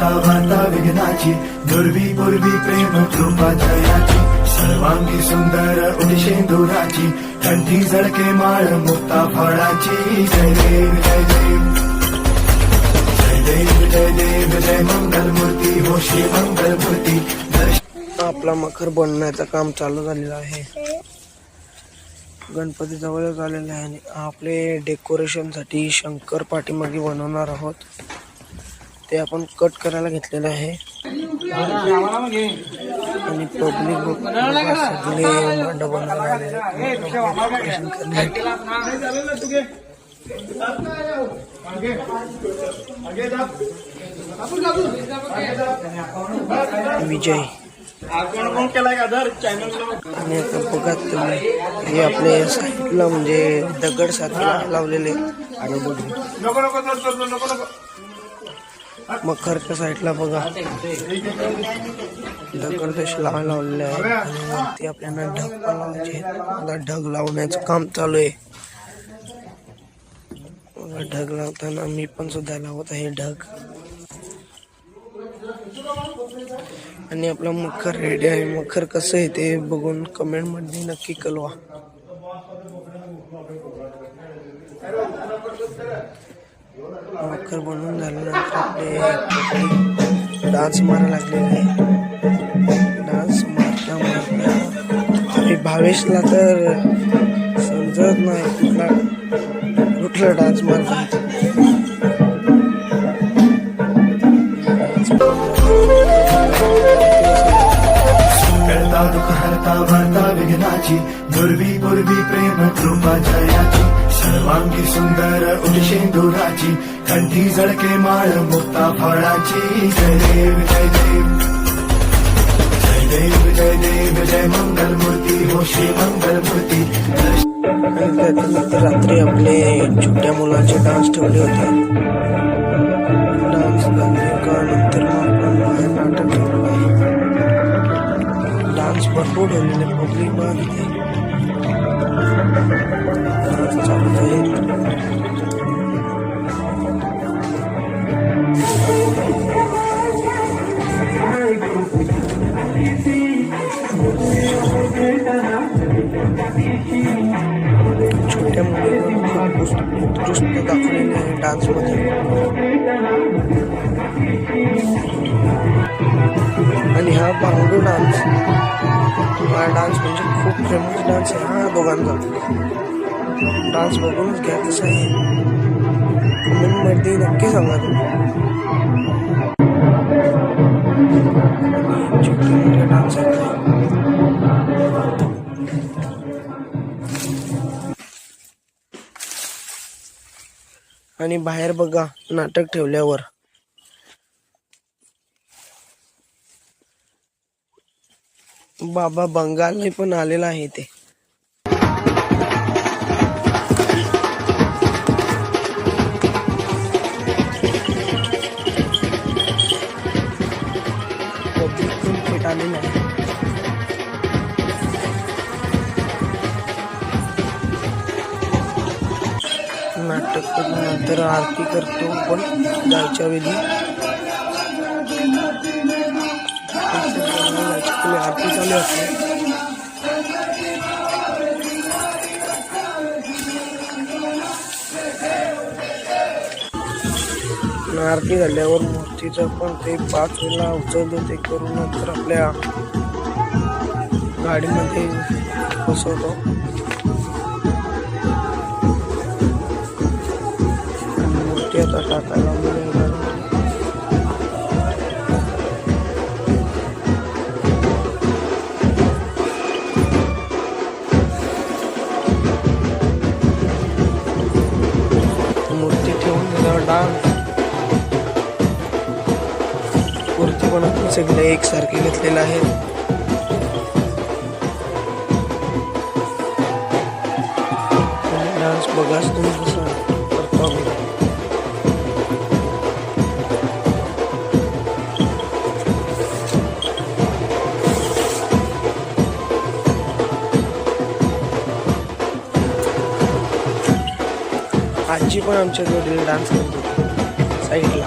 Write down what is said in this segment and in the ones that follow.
शेंदुराची दुर्वी पूर्वी प्रेम कृपा जयाची सर्वांगी सुंदर उडी शेंदुराची कंठी झळके माळ मुक्ता फळाची. जय देव जय देव. जय देव जय देव जय मंगल मूर्ती हो श्री मंगल मूर्ती. आपला मखर बनण्याचं काम चालू झालेलं आहे. गणपती जवळच आलेले आहे आणि आपले डेकोरेशनसाठी शंकर पाठीमागे बनवणार आहोत. ते आपण कट करायला घेतलेलं आहे. आणि पब्लिक सगळे मांड विजय. आणि आता बघा तुम्ही हे आपले साईडला म्हणजे दगड साथीला लावलेले आणि मखरच्या साईडला बघा. दगड तसे लावायला लावलेले आहे आपल्याला ढग पण लावायचे आता ढग लावण्याचं काम चालू आहे. ढग लावताना मी पण सुद्धा लावत आहे ढग. आणि आपला मखर रेडी आहे. मखर कसं आहे ते बघून कमेंटमध्ये नक्की कळवा. मखर बनवून झाल्यानंतर आपले डान्स मारायला लागलेले आहे डान्स मारता मारता तरी भावेशला तर समजत नाही कुठला कुठला डान्स मारता करता भरता विघ्नाची पूर्वी पूर्वी प्रेम कृपा जयाची सर्वांगी सुंदर उडी कंठी झळके माळ मुक्ता फळाची. जय देव जय देव. जय देव जय देव जय मंगल मूर्ती हो श्री मंगल मूर्ती रात्री आपले छोट्या मुलाचे डान्स ठेवले होते. डान्स नंतर मग आपण नाटक ठेवलं आहे. डान्स भरपूर ठेवलेले पब्लिक बघितले. छोट्या मुलांना खूप उत्कृष्ट दाखवलेले आहे डान्समध्ये. आणि हा बांगडू डान्स हा डान्स म्हणजे खूप फेमस डान्स आहे. हा दोघांचा. डान्स बघूनच घ्या कसा आहे कमेंटमध्ये नक्की सांगा तुम्ही. डान्स आहे आणि बाहेर बघा नाटक ठेवल्यावर. बाबा बंगाल पण आलेला आहे ते पब्लिक पण आलेलं आहे. नाटक नंतर आरती करतो पण जायच्या वेळी. आरती चालू असते. आरती झाल्यावर मूर्तीचं पण ते पाच वेळा उचलतो ते करून नंतर आपल्या गाडीमध्ये बसवतो. मूर्ती आता टाकायला सगळे एकसारखे घेतलेले आहेत. डान्स बघाच तुम्ही कसा आजी पण आमच्या डान्स करते साईडला.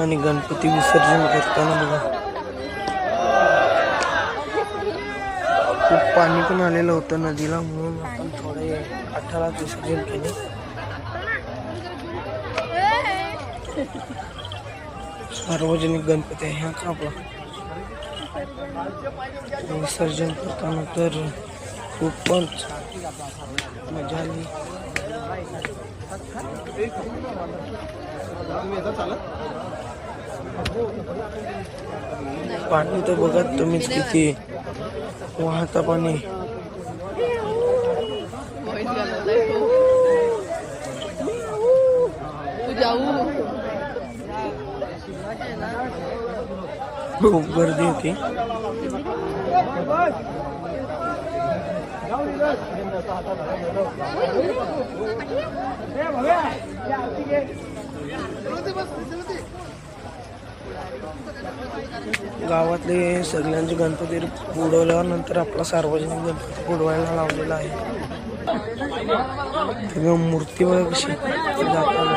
आणि गणपती विसर्जन करताना बघा. खूप पाणी पण आलेलं होतं नदीला म्हणून आपण थोडे अठरात विसर्जन केले. सार्वजनिक गणपती आहे हा का आपला? विसर्जन करताना तर खूपच मजा आली. पाणी तर बघा तुम्हीच किती वाहता पाणी. खूप गर्दी होती. गावातले सगळ्यांचे गणपती बुडवल्यानंतर आपला सार्वजनिक गणपती बुडवायला लावलेला आहे. मूर्ती वगैरे कशी जाताना